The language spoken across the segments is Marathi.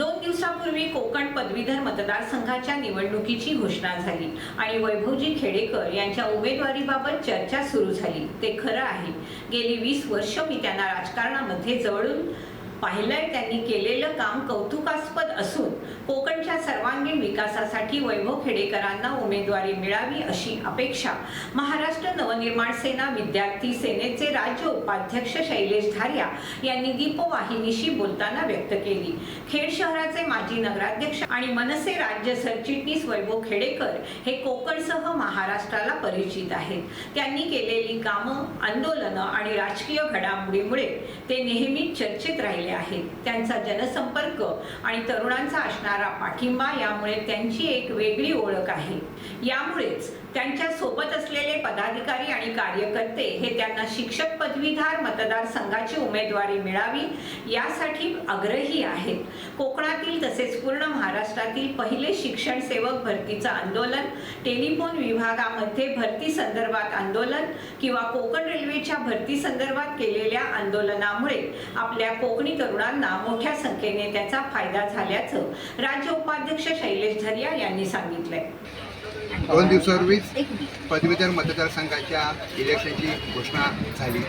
दोन दिवसापूर्वी कोकण पदवीधर मतदारसंघाच्या निवडणुकीची घोषणा झाली आणि वैभवजी खेडेकर यांच्या उमेदवारीबाबत चर्चा सुरू झाली. ते खरं आहे. गेली वीस वर्ष मी त्यांना राजकारणामध्ये जवळून पाहिलंय. त्यांनी केलेलं काम कौतुकास्पद असून कोकणच्या सर्वांगीण विकासासाठी वैभव खेडेकरांना उमेदवारी मिळावी अशी अपेक्षा महाराष्ट्र नवनिर्माण सेना विद्यार्थी सेनेचे राज्य उपाध्यक्ष शैलेश धारिया यांनी दीपवाहिनीशी बोलताना व्यक्त केली. खेड शहराचे माजी नगराध्यक्ष आणि मनसे राज्य सरचिटणीस वैभव खेडेकर हे कोकणसह महाराष्ट्राला परिचित आहेत. त्यांनी केलेली कामं आंदोलनं आणि राजकीय घडामोडीमुळे ते नेहमीच चर्चेत राहिले आहेत. त्यांचा जनसंपर्क आणि तरुणांचा असणारा पाठिंबा यामुळे त्यांची एक वेगळी ओळख आहे. यामुळेच त्यांच्यासोबत असलेले पदाधिकारी आणि कार्यकर्ते हे त्यांना शिक्षक पदवीधार मतदारसंघाची उमेदवारी मिळावी यासाठी आग्रही आहेत. कोकणातील तसेच पूर्ण महाराष्ट्रातील पहिले शिक्षण सेवक भरतीचं आंदोलन टेलिफोन विभागामध्ये भरती संदर्भात आंदोलन किंवा कोकण रेल्वेच्या भरती संदर्भात केलेल्या आंदोलनामुळे आपल्या कोकणी तरुणांना मोठ्या संख्येने त्याचा फायदा झाल्याचं राज्य उपाध्यक्ष शैलेश धरिया यांनी सांगितलंय. दोन दिवसापूर्वीच पदवीधर मतदारसंघाच्या इलेक्शनची घोषणा झाली.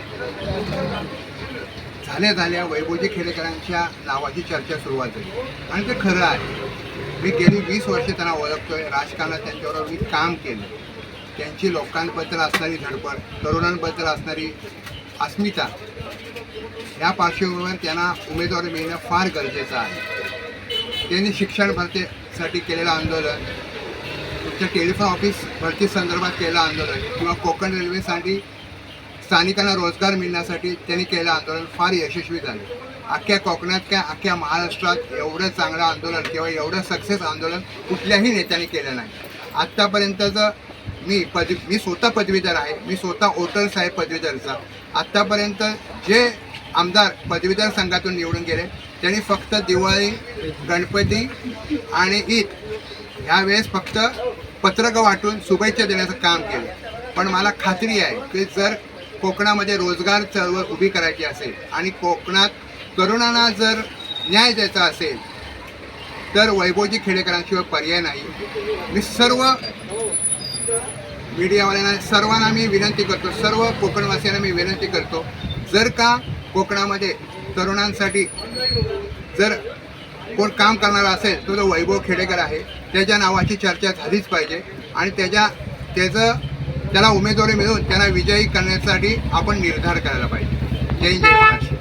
झाल्या झाल्या वैभवजी खेडेकरांच्या नावाची चर्चा सुरुवात झाली. आणि ते खरं आहे. मी गेली वीस वर्ष त्यांना ओळखतोय. राजकारणात त्यांच्याबरोबर मी काम केलं. त्यांची लोकांबद्दल असणारी धडपड तरुणांबद्दल असणारी अस्मिता या पार्श्वभूमीवर त्यांना उमेदवारी मिळणं फार गरजेचं आहे. त्यांनी शिक्षण साठी केलेलं आंदोलन तुमच्या टेलिफोन ऑफिस भरती संदर्भात केलेलं आंदोलन किंवा कोकण रेल्वेसाठी स्थानिकांना रोजगार मिळण्यासाठी त्यांनी केलेलं आंदोलन फार यशस्वी झाले. अख्ख्या कोकणात काय अख्ख्या महाराष्ट्रात एवढं चांगलं आंदोलन किंवा एवढं सक्सेस आंदोलन कुठल्याही नेत्याने केलं नाही. आत्तापर्यंतचं मी पद मी स्वतः पदवीधर आहे. मी स्वतः वोटर्स आहे पदवीधरचा. आत्तापर्यंत जे आमदार पदवीधर संघातून निवडून गेले. त्यांनी फक्त दिवाळी गणपती आणि ईद यावेळेस फक्त पत्रकं वाटून शुभेच्छा देण्याचं काम केलं. पण मला खात्री आहे की जर कोकणामध्ये रोजगार चळवळ उभी करायची असेल आणि कोकणात तरुणांना जर न्याय द्यायचा असेल तर वैभवजी खेडेकरांशिवाय पर्याय नाही. मी सर्व मीडियावाल्यांना सर्वांना मी विनंती करतो सर्व कोकणवासियांना मी विनंती करतो जर का कोकणामध्ये तरुणांसाठी जर कोण काम करणारा असेल तो जो वैभव खेडेकर आहे त्याच्या नावाची चर्चा झालीच पाहिजे. आणि त्याच्या त्याचं त्याला उमेदवारी मिळून त्यांना विजयी करण्यासाठी आपण निर्धार करायला पाहिजे. जय जय महाराष्ट्र.